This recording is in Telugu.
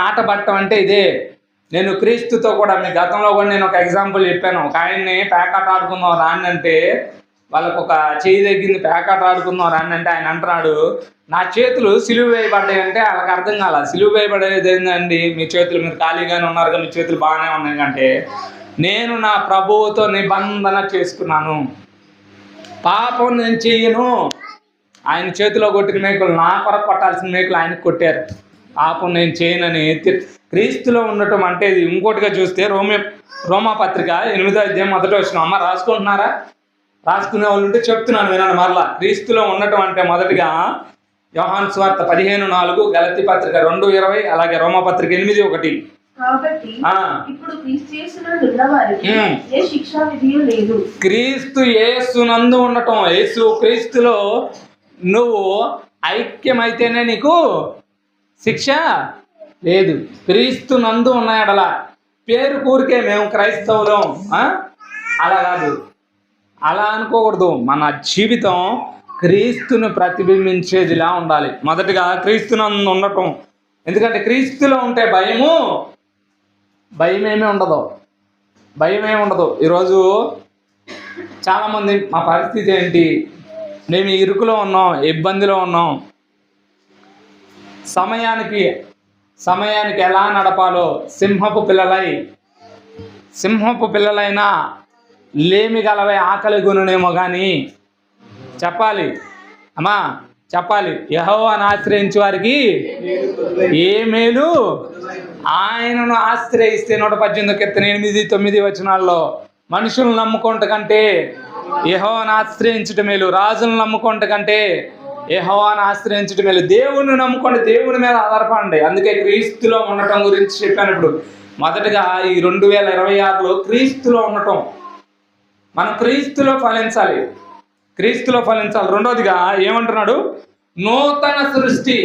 నాటబట్టం అంటే ఇదే. నేను క్రీస్తుతో కూడా మీ గతంలో కూడా నేను ఒక ఎగ్జాంపుల్ చెప్పాను. ఒక ఆయన్ని పేకాట ఆడుకుందాం రాని అంటే వాళ్ళకు ఒక చేయి తగ్గింది పేకాట ఆడుకుందాం రాని అంటే ఆయన అంటున్నాడు నా చేతులు సిలువ వేయబడ్డాయి అంటే వాళ్ళకి అర్థం కాల? సిలువ వేయబడేది ఏంటండి మీ చేతులు మీరు ఖాళీగానే ఉన్నారు కదా మీ చేతులు బాగానే ఉన్నాయి అంటే నేను నా ప్రభువుతో నిబంధన చేసుకున్నాను. పాపం నేను చెయ్యను ఆయన చేతిలో కొట్టిన మేకులు నా కొరకు కొట్టాల్సిన మేకులు ఆయనకు కొట్టారు. పాపం నేను చేయనని క్రీస్తులో ఉండటం అంటే ఇది. ఇంకోటిగా చూస్తే రోమే రోమా పత్రిక ఎనిమిదో అధ్యాయం మొదట వచ్చిన అమ్మ రాసుకుంటున్నారా? రాసుకునే వాళ్ళు ఉంటే చెప్తున్నాను వినండి మరలా. క్రీస్తులో ఉండటం అంటే మొదటిగా యోహాన్ స్వార్థ పదిహేను నాలుగు గలతి పత్రిక రెండు ఇరవై అలాగే రోమా పత్రిక ఎనిమిది ఒకటి. క్రీస్తు యేసునందు ఉండటం యేసు క్రీస్తులో నువ్వు ఐక్యమైతేనే నీకు శిక్ష లేదు. క్రీస్తు నందు ఉన్నాయడల పేరు కూరికే మేము క్రైస్తవులం అలా కాదు. అలా అనుకోకూడదు. మన జీవితం క్రీస్తును ప్రతిబింబించేదిలా ఉండాలి. మొదటిగా క్రీస్తునందు ఉండటం. ఎందుకంటే క్రీస్తులో ఉంటే భయము భయమేమీ ఉండదు. భయమేమి ఉండదు. ఈరోజు చాలామంది మా పరిస్థితి ఏంటి? మేము ఇరుకులో ఉన్నాం ఇబ్బందిలో ఉన్నాం. సమయానికి సమయానికి ఎలా నడపాలో సింహపు పిల్లలై సింహపు పిల్లలైనా లేమి గలవై ఆకలి కొనునేమో కానీ చెప్పాలి. అమ్మా చెప్పాలి. యహోవాను ఆశ్రయించే వారికి ఏ మేలు? ఆయనను ఆశ్రయిస్తే నూట పద్దెనిమిది కింద ఎనిమిది తొమ్మిది వచనాల్లో మనుషులను నమ్ముకుంట కంటే యహోవాను ఆశ్రయించటం మేలు రాజులను నమ్ముకుంట కంటే యహోవాను ఆశ్రయించటం లేదు దేవుని నమ్ముకోండి దేవుని మీద ఆధారపడండి. అందుకే క్రీస్తులో ఉండటం గురించి చెప్పాను ఇప్పుడు. మొదటగా ఈ రెండు వేల ఇరవై ఆరులో క్రీస్తులో ఉండటం. మనం క్రీస్తులో ఫలించాలి. క్రీస్తులో ఫలించాలి. రెండోదిగా ఏమంటున్నాడు? నూతన సృష్టి.